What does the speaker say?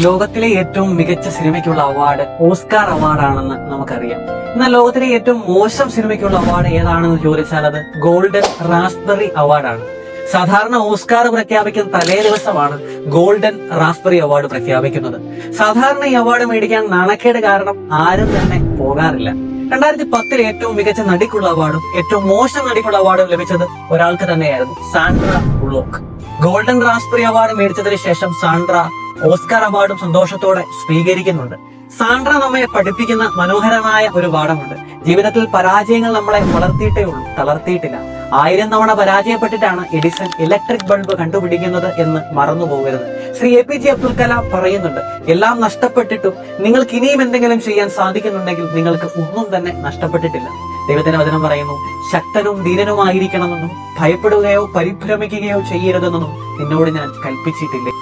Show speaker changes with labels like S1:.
S1: ലോകത്തിലെ ഏറ്റവും മികച്ച സിനിമയ്ക്കുള്ള അവാർഡ് ഓസ്കാർ അവാർഡാണെന്ന് നമുക്കറിയാം. എന്നാൽ ലോകത്തിലെ ഏറ്റവും മോശം സിനിമയ്ക്കുള്ള അവാർഡ് ഏതാണെന്ന് ചോദിച്ചാൽ അത് ഗോൾഡൻ റാസ്ബെറി അവാർഡാണ്. സാധാരണ ഓസ്കാർ പ്രഖ്യാപിക്കുന്ന തലേ ദിവസമാണ് ഗോൾഡൻ റാസ്ബെറി അവാർഡ് പ്രഖ്യാപിക്കുന്നത്. സാധാരണ ഈ അവാർഡ് മേടിക്കാൻ നാണക്കേട് കാരണം ആരും തന്നെ പോകാറില്ല. രണ്ടായിരത്തി പത്തിൽ ഏറ്റവും മികച്ച നടിക്കുള്ള അവാർഡും ഏറ്റവും മോശം നടിക്കുള്ള അവാർഡും ലഭിച്ചത് ഒരാൾക്ക് തന്നെയായിരുന്നു Sandra Bullock. Golden Raspberry award മേടിച്ചതിന് ശേഷം സാൻഡ്ര ഓസ്കാർ അവാർഡും സന്തോഷത്തോടെ സ്വീകരിക്കുന്നുണ്ട്. സാൻഡ്ര നമ്മെ പഠിപ്പിക്കുന്ന മനോഹരമായ ഒരു പാഠമുണ്ട് ജീവിതത്തിൽ പരാജയങ്ങൾ നമ്മളെ വളർത്തിയിട്ടേ ഉള്ളൂ തളർത്തിയിട്ടില്ല. ആയിരം തവണ പരാജയപ്പെട്ടിട്ടാണ് എഡിസൺ ഇലക്ട്രിക് ബൾബ് കണ്ടുപിടിക്കുന്നത് എന്ന് മറന്നു പോകരുത്. Shri A P J Abdul Kalam പറയുന്നുണ്ട് എല്ലാം നഷ്ടപ്പെട്ടിട്ടും നിങ്ങൾക്ക് ഇനിയും എന്തെങ്കിലും ചെയ്യാൻ സാധിക്കുന്നുണ്ടെങ്കിൽ നിങ്ങൾക്ക് ഒന്നും തന്നെ നഷ്ടപ്പെട്ടിട്ടില്ല. ദൈവത്തിന്റെ വചനം പറയുന്നു ശക്തനും ധീരനുമായിരിക്കണമെന്നും ഭയപ്പെടുകയോ പരിഭ്രമിക്കുകയോ ചെയ്യരുതെന്നും നിന്നോട് ഞാൻ കൽപ്പിച്ചിട്ടില്ലേ.